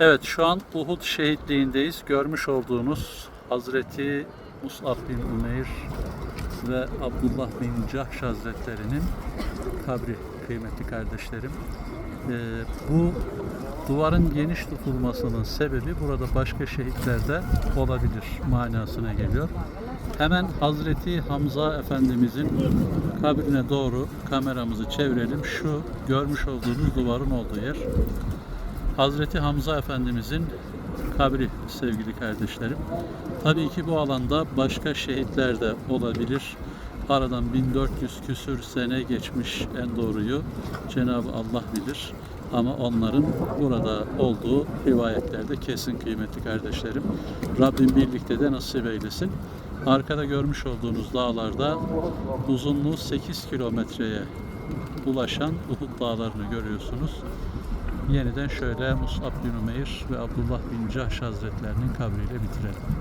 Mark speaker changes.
Speaker 1: Evet şu an Uhud şehitliğindeyiz. Görmüş olduğunuz Hazreti Mus'ab bin Umeyr ve Abdullah bin Cahş Hazretlerinin kabri kıymetli kardeşlerim. Ee, bu duvarın geniş tutulmasının sebebi burada başka şehitlerde olabilir manasına geliyor. Hemen Hazreti Hamza Efendimizin kabrine doğru kameramızı çevirelim. Şu görmüş olduğunuz duvarın olduğu yer. Hazreti Hamza Efendimizin kabri sevgili kardeşlerim. Tabii ki bu alanda başka şehitler de olabilir. Aradan 1400 küsür sene geçmiş en doğruyu Cenab-ı Allah bilir. Ama onların burada olduğu rivayetlerde kesin kıymetli kardeşlerim. Rabbim birlikte de nasip eylesin. Arkada görmüş olduğunuz dağlarda uzunluğu 8 kilometreye ulaşan Uhud dağlarını görüyorsunuz. Yeniden şöyle Mus'ab bin Umeyr ve Abdullah bin Cahş Hazretlerinin kabriyle bitirelim.